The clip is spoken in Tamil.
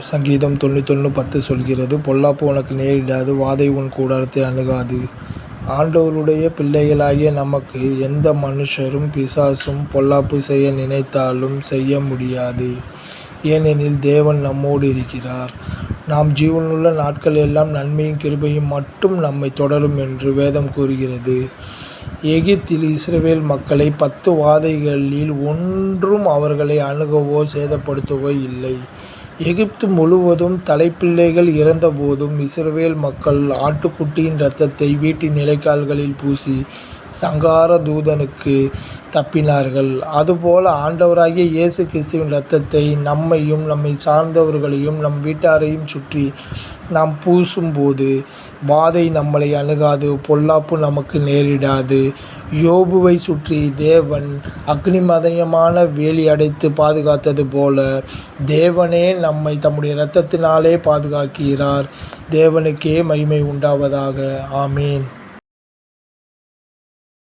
சங்கீதம் தொண்ணூத்தொன்று பத்து சொல்கிறது பொல்லாப்பு உனக்கு நேரிடாது வாதை உன் கூடாரத்தை அணுகாது. ஆண்டவருடைய பிள்ளைகளாகிய நமக்கு எந்த மனுஷரும் பிசாசும் பொல்லாப்பு செய்ய நினைத்தாலும் செய்ய முடியாது. ஏனெனில் தேவன் நம்மோடு இருக்கிறார். நாம் ஜீவனுள்ள நாட்கள் எல்லாம் நன்மையும் கிருபையும் மட்டும் நம்மை தொடரும் என்று வேதம் கூறுகிறது. எகிப்தில் இஸ்ரேல் மக்களை பத்து வாதைகளில் ஒன்றும் அவர்களை அணுகவோ சேதப்படுத்தவோ இல்லை. எகிப்து முழுவதும் தலைப்பிள்ளைகள் இறந்தபோதும் இஸ்ரவேல் மக்கள் ஆட்டுக்குட்டியின் இரத்தத்தை வீட்டின் நிலைக்கால்களில் பூசி சங்கார தூதனுக்கு தப்பினார்கள். அதுபோல ஆண்டவராகிய இயேசு கிறிஸ்துவின் இரத்தத்தை நம்மையும் நம்மை சார்ந்தவர்களையும் நம் வீட்டாரையும் சுற்றி நாம் பூசும்போது வாதை நம்மளை அணுகாது பொல்லாப்பு நமக்கு நேரிடாது. யோபுவை சுற்றி தேவன் அக்னிமதயமான வேலி அடைத்து பாதுகாத்தது போல தேவனே நம்மை தம்முடைய இரத்தத்தினாலே பாதுகாக்கிறார். தேவனுக்கே மகிமை உண்டாவதாக. ஆமீன்.